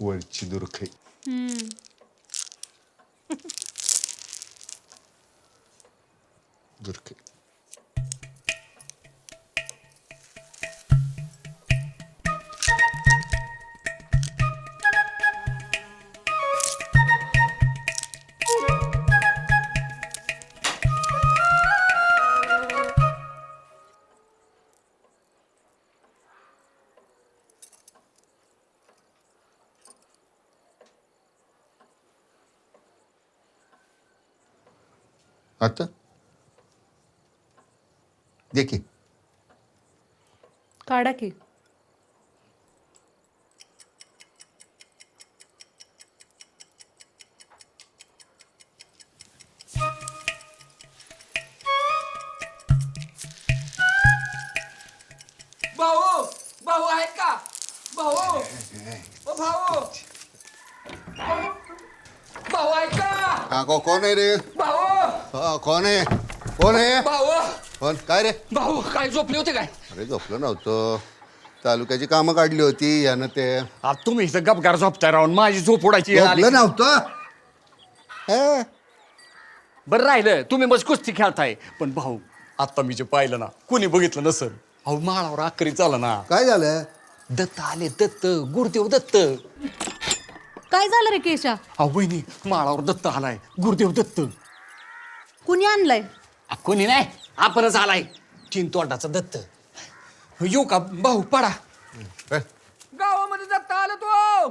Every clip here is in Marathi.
월 지도록 해. 음. 그렇게. आता? दे की काढा की. भाऊ भाऊ आहेत का? भाऊ ओ भाऊ. भाऊ आहेत का? हा को- कोण आहे रे? हा, कोण आहे? कोण आहे? भाऊ. कोण? काय रे? भाऊ काय झोपले होते काय? अरे झोपलं नव्हतं. तालुक्याची कामं काढली होती यानं ते. आ, तुम्ही इथं गपगार झोपताय राहून माझी झोप उडायची वेळ आली. झोपलं नव्हतं? हे, बरं राहिलं तुम्ही मग कुस्ती खेळताय. पण भाऊ आता मी जे पाहिलं ना कोणी बघितलं नसल. अहो माळावर आकरी चाला ना. काय झालं? दत्त आले दत्त गुरुदेव दत्त. काय झालं रे केशा? अहो बहिणी माळावर दत्त आलाय गुरुदेव दत्त. कुणी आणलंय? आ, कोणी नाही. आपणच आलाय. तीन तोंडाचा दत्त. येऊ का भाऊ पडा. गावामध्ये जाता आलं तो.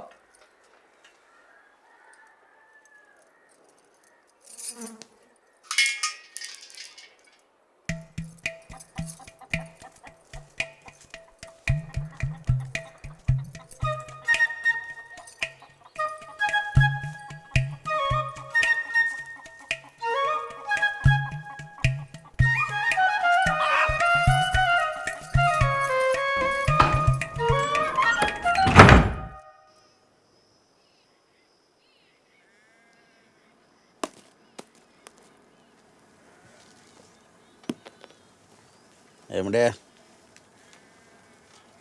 एमड्या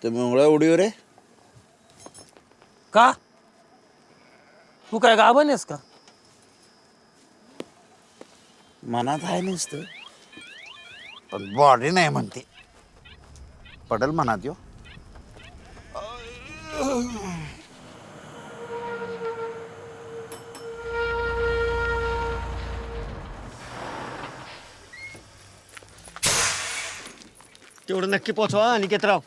तुम्ही मुळा उडीव रे का तू काय गाभण आहेस का मनात आहे नुसतं पण बॉडी नाही म्हणते पडल मनात यो तेवढं नक्की पोचवा अनिकेतराव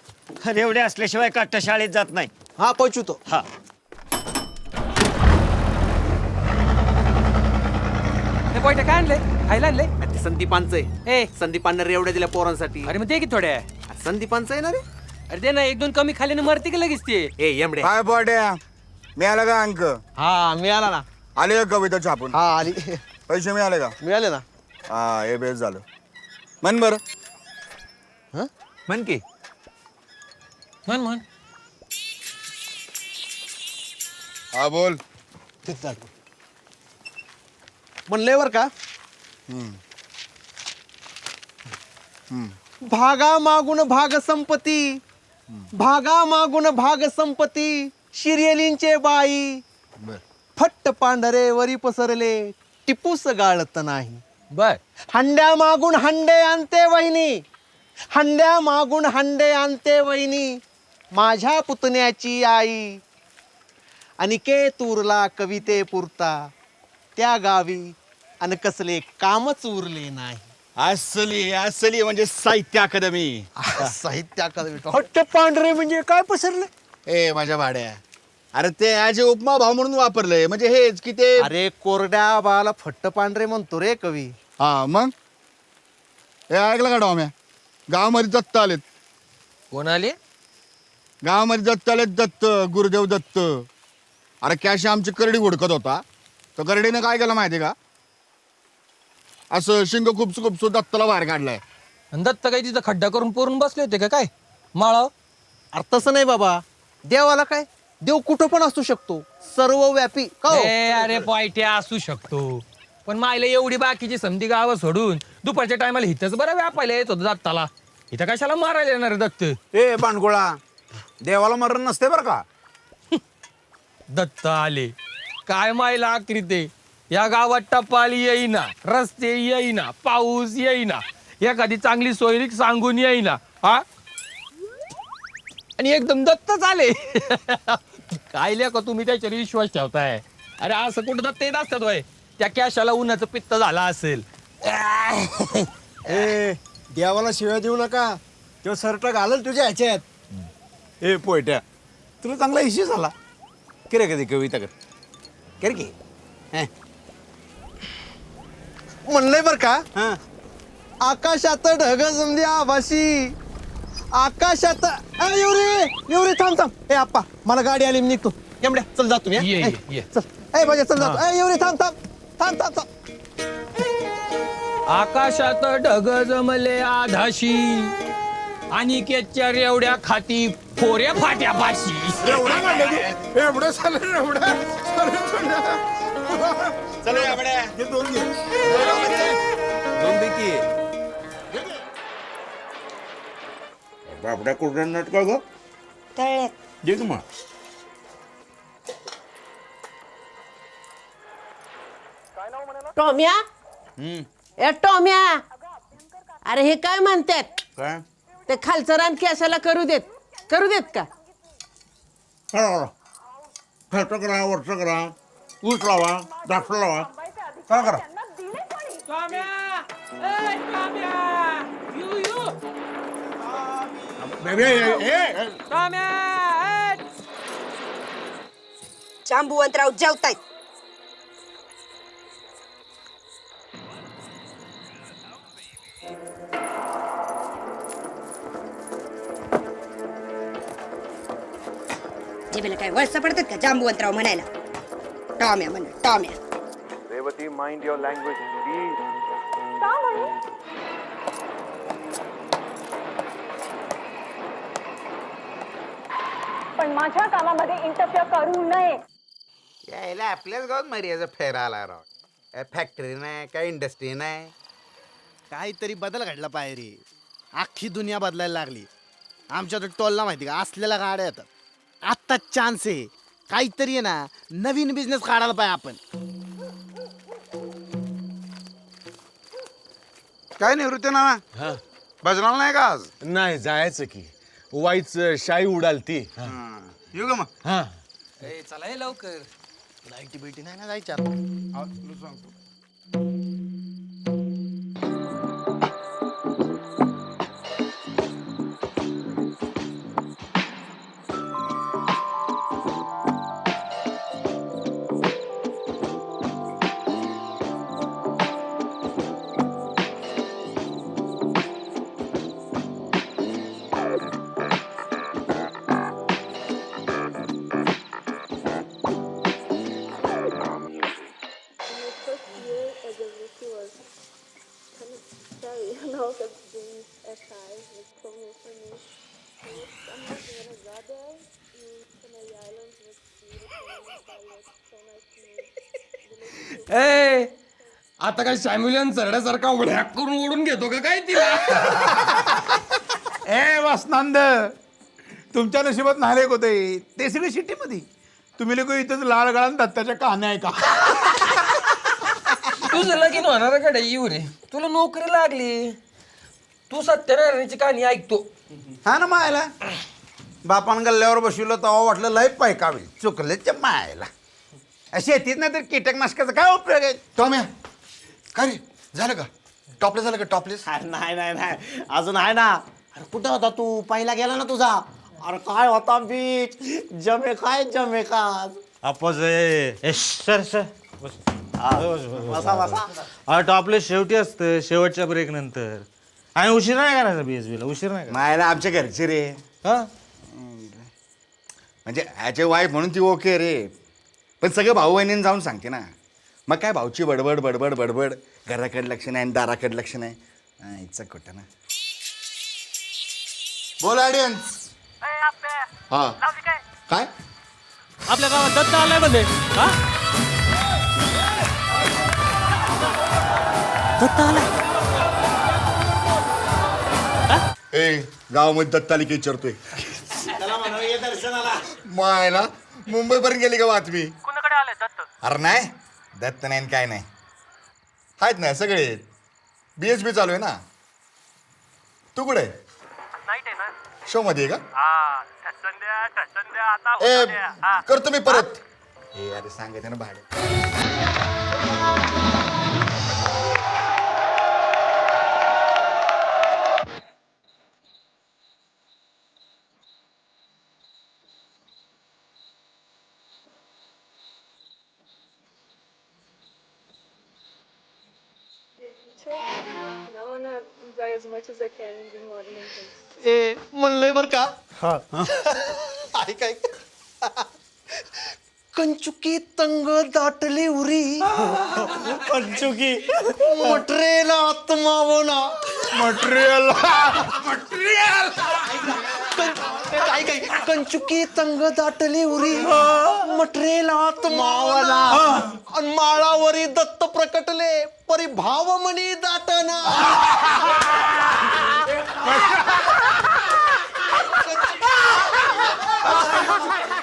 एवढे असल्याशिवाय काट्टा शाळेत जात नाही. हा पोचतो हा. हे पोयटे काय आणले? खायला आणले? ते संदीपांचं आहे. ए. संदीपांना रेवड्या दिल्या पोरांसाठी. अरे मग दे की थोड्या. संदीपांचं आहे ना रे? अरे दे ना एक दोन कमी खाल्ल्याने मरते की लगेच ते? ए यमडे काय बॉड्या. मिळाला का अंक? हा मिळाला ना. आले का कविता छापून? हा आली. पैसे मिळाले का? मिळाले ना. हा हे बेस झालं. मन बर. म्हण की. म्हण म्हण. हा बोल. म्हणलंय बर का? भागा मागून भाग संपत्ती. भागा मागून भाग संपत्ती. शिर्यलींचे बाई. बर. फट्ट पांढरे वरी पसरले. टिपूस गाळत नाही. बर. हंड्या मागून हंडे आणते वहिनी. हंड्या मागून हंडे आणते वहिनी माझ्या पुतण्याची आई. आणि के तुरला कविते पुरता त्या गावी आणि कसले कामच उरले नाही. असली असली म्हणजे साहित्य अकादमी. साहित्य अकादमी. फट्ट पांढरे म्हणजे काय पसरले? ए माझ्या भाड्या. अरे ते आज उपमा भाव म्हणून वापरलंय म्हणजे हेच की ते अरे कोरड्या बाला फट्ट पांढरे म्हणतो रे कवी. हा मग? हे ऐकलं का डॉम्या? गावामध्ये दत्त आलेत. कोण आले? गावामध्ये दत्त आलेत दत्त गुरुदेव दत्त. अरे कॅश आमची करडी हुडकत होता. तर करडीनं काय केलं माहिती का? असं शिंग खुपसू खुपसू दत्ताला बाहेर काढलाय. आणि दत्त काय तिथं खड्डा करून पोरून बसले होते का काय? माळाव अरे तसं नाही बाबा. देवाला काय? देव कुठं पण असू शकतो. सर्व व्यापी का हो? ए अरे पायट्या असू शकतो. पण मायला एवढी बाकीची समधी गावं सोडून दुपारच्या टायमाला हिथंच बरं व्यापायला येत होतं दत्ताला. इथं कशाला मारायला येणार दत्त? ए बांडगोळा देवाला मरण नसते बरं का? दत्त आले. काय मायला आकृते या गावात टपाल येईना रस्ते येईना पाऊस येईना. एखादी चांगली सोयरीक सांगून येईना हा? आणि एकदम दत्तच आले. काय का तुम्ही त्याच्यावर विश्वास ठेवताय? अरे असं कुठं दत्त येत असतात वय त्या कॅशाला उन्हाचं पित्त झाला असेल. ए देवाला शिव्या देऊ नका. तो सर्ट घालल तुझ्या ह्याच्यात. ए पोयट्या तुला चांगला इश्यू झाला. किरे कधी कविता कर. कर की. हं, म्हणलंय बर का? हं. आकाशात ढग जमली आभाशी. आकाशात ए, रे थांब थांब. ए आप्पा मला गाडी आली मी निघतो. एवढ्या चल जातो मी हं? ये, ए, ये, ये. चल. ए भाज्या चल जातो ए रे थांब थांब. थांब थांब थांब. आकाशात ढग जमले आधाशी. आणि केच्या रेवड्या खाती फोऱ्या फाट्या पाशी एवढं झालं एवढं दोन दे की बापड्या कुठं नाटक ग? दे की मग. टॉम्या? ए टॉम्या. अरे हे काय म्हणतात? काय? ते खालचं रान केसाला करू देत. करू देत का? करा खालचं करा वरचं करा. ऊस लावा द्राक्ष लावा. काय करा? बेबी, ए, ए, ए. जांबुवंतराव जेवतायत. वळसा पडतात का? जांबुवंतराव म्हणायला. टॉम्या म्हण टॉम्या. Revati mind your language please पण माझ्या कामामध्ये इंटरफिअर करू नये. यायला आपल्याच गावात मर्यादा फेरायला राव. फॅक्टरी नाही काय इंडस्ट्री नाही? काहीतरी बदल घडला पाहिजे रे अख्खी दुनिया बदलायला लागली. आमच्या तर टोलला माहिती का? असलेल्या गाड्या येतात. आत्ता चान्स आहे. काहीतरी आहे ना नवीन बिझनेस काढायला पाहिजे आपण. काय निवृत्ती ना भजनाला नाही का आज? नाही जायचं की. वाईच शाई उडालती. येऊ का मग? चला हे लवकर. लाईटी बिटी नाही ना जायच्या हा, सांगतो. आता काय सॅम्युलियन चरड्यासारखा उड्या करून ओढून घेतो का काय तिला? ए वासनांद तुमच्या नशिबात नालेक होते ते सगळे सिटीमध्ये तुम्ही लोक इथंच लाल गळान दत्ताच्या कहाण्या आहे का तुझं लगीन होणार कडे येऊ रे तुला नोकरी लागली. तू सत्यनारायणाची कहाणी ऐकतो. हा ना मायला? बापान गल्ल्यावर बसविलं तेव्हा वाटलं लय पैकावी. चुकलेच्या मायला. शेतीत नाही तर कीटकनाशकाचा काय उपयोग आहे? टॉम्या काय रे? झालं का? टॉपलेस झालं का टॉपलेस नाही नाही नाही. अजून आहे ना. अरे कुठं होता तू? पहिला गेला ना तुझा. अरे काय होता बीच? जमे काय जमे का अप्पाच सर सर. बसा. बसा अरे टॉपले शेवटी असतं. शेवटच्या ब्रेक नंतर. आणि उशीर नाही करायचा बी एस बीला उशीर नाही मायला आमच्या घरचे रे. हा? म्हणजे ह्याचे वाईफ म्हणून ती ओके रे. पण सगळं भाऊ बहिणीने जाऊन सांगते ना. मग काय भाऊची बडबड बडबड बडबड. घराकडे लक्ष नाही आणि दाराकडे लक्ष नाही. हा, इच्छा खोटं ना. बोल ऑडियन्स हा. काय? आपल्या गावात दत्त आलायमध्ये हा? ए गावामध्ये दत्तालिका विचारतोय. मायला मुंबईपर्यंत गेली का बातमी कुणाकडे आले दत्त? अरे नाही. दत्त नाही काय नाही. आहेत ना सगळे. बी एच बी चालू आहे ना? तू कुठे? शो मध्ये हा का. हा. ए करतो मी परत. ए अरे सांगायचं ना भाडे. ए म्हणलंय बर का. ऐक ऐक. कंचुकी तंग दाटली उरी. पंचुकी मटरेला आत्मावना. मटेरियल. काय कंचुकी तंग दाटली उरी. मटरेल आत्मावना आणि माळावरी दत्त प्रकटले. परी भावमणी दाटना.